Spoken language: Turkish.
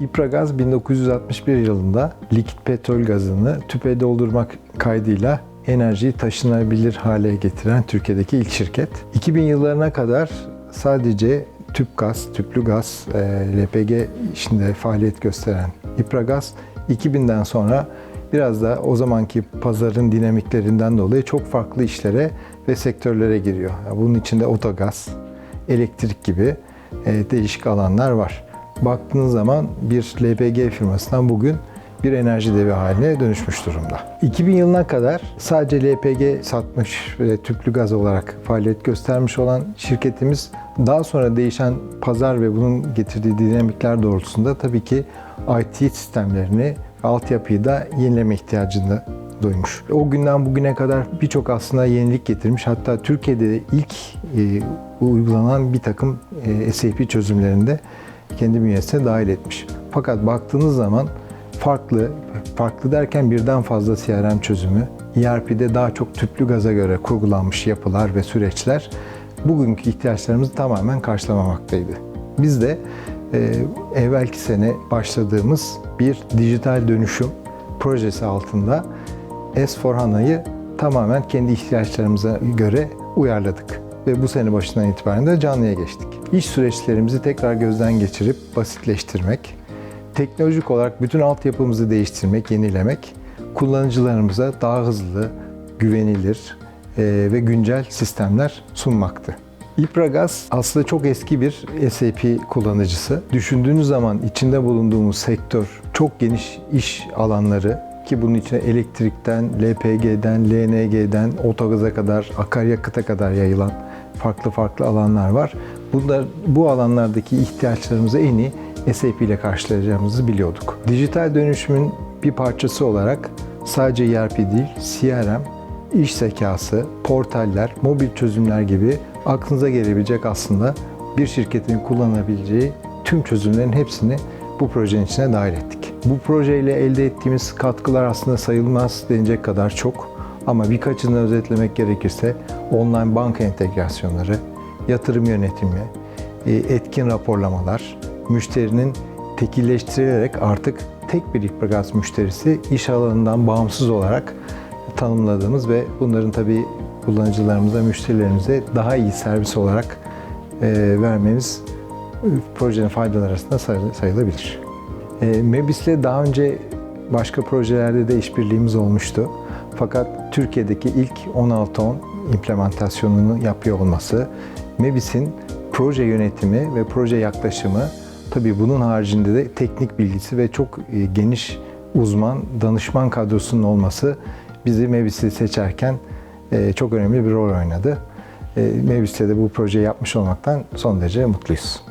İpragaz 1961 yılında likit petrol gazını tüpe doldurmak kaydıyla enerjiyi taşınabilir hale getiren Türkiye'deki ilk şirket. 2000 yıllarına kadar sadece tüp gaz, tüplü gaz, e, LPG işinde faaliyet gösteren İpragaz 2000'den sonra biraz da o zamanki pazarın dinamiklerinden dolayı çok farklı işlere ve sektörlere giriyor. Bunun içinde otogaz, elektrik gibi e, değişik alanlar var. Baktığınız zaman bir LPG firmasından bugün bir enerji devi haline dönüşmüş durumda. 2000 yılına kadar sadece LPG satmış ve tüplü gaz olarak faaliyet göstermiş olan şirketimiz daha sonra değişen pazar ve bunun getirdiği dinamikler doğrultusunda tabii ki IT sistemlerini, altyapıyı da yenileme ihtiyacını duymuş. O günden bugüne kadar birçok aslında yenilik getirmiş. Hatta Türkiye'de ilk e, uygulanan bir takım e, SAP çözümlerinde kendi bünyesine dahil etmiş. Fakat baktığınız zaman farklı, farklı derken birden fazla CRM çözümü, ERP'de daha çok tüplü gaza göre kurgulanmış yapılar ve süreçler bugünkü ihtiyaçlarımızı tamamen karşılamamaktaydı. Biz de e, evvelki sene başladığımız bir dijital dönüşüm projesi altında S4HANA'yı tamamen kendi ihtiyaçlarımıza göre uyarladık. Ve bu sene başından itibaren de canlıya geçtik. İş süreçlerimizi tekrar gözden geçirip basitleştirmek, teknolojik olarak bütün altyapımızı değiştirmek, yenilemek, kullanıcılarımıza daha hızlı, güvenilir e, ve güncel sistemler sunmaktı. İpragaz aslında çok eski bir SAP kullanıcısı. Düşündüğünüz zaman içinde bulunduğumuz sektör çok geniş iş alanları ki bunun içine elektrikten, LPG'den, LNG'den, otogaza kadar, akaryakıta kadar yayılan farklı farklı alanlar var. Bunlar bu alanlardaki ihtiyaçlarımızı en iyi SAP ile karşılayacağımızı biliyorduk. Dijital dönüşümün bir parçası olarak sadece ERP değil, CRM, iş zekası, portaller, mobil çözümler gibi aklınıza gelebilecek aslında bir şirketin kullanabileceği tüm çözümlerin hepsini bu projenin içine dahil ettik. Bu projeyle elde ettiğimiz katkılar aslında sayılmaz denecek kadar çok. Ama birkaçını özetlemek gerekirse online banka entegrasyonları, yatırım yönetimi, e, etkin raporlamalar, müşterinin tekilleştirilerek artık tek bir İpragaz müşterisi iş alanından bağımsız olarak tanımladığımız ve bunların tabii kullanıcılarımıza, müşterilerimize daha iyi servis olarak e, vermemiz e, projenin faydaları arasında say- sayılabilir. Mebis'le daha önce başka projelerde de işbirliğimiz olmuştu. Fakat Türkiye'deki ilk 16.10 implementasyonunu yapıyor olması, Mebis'in proje yönetimi ve proje yaklaşımı, tabii bunun haricinde de teknik bilgisi ve çok e, geniş uzman, danışman kadrosunun olması bizi Mebis'i seçerken e, çok önemli bir rol oynadı. E, Mebis'te de bu projeyi yapmış olmaktan son derece mutluyuz.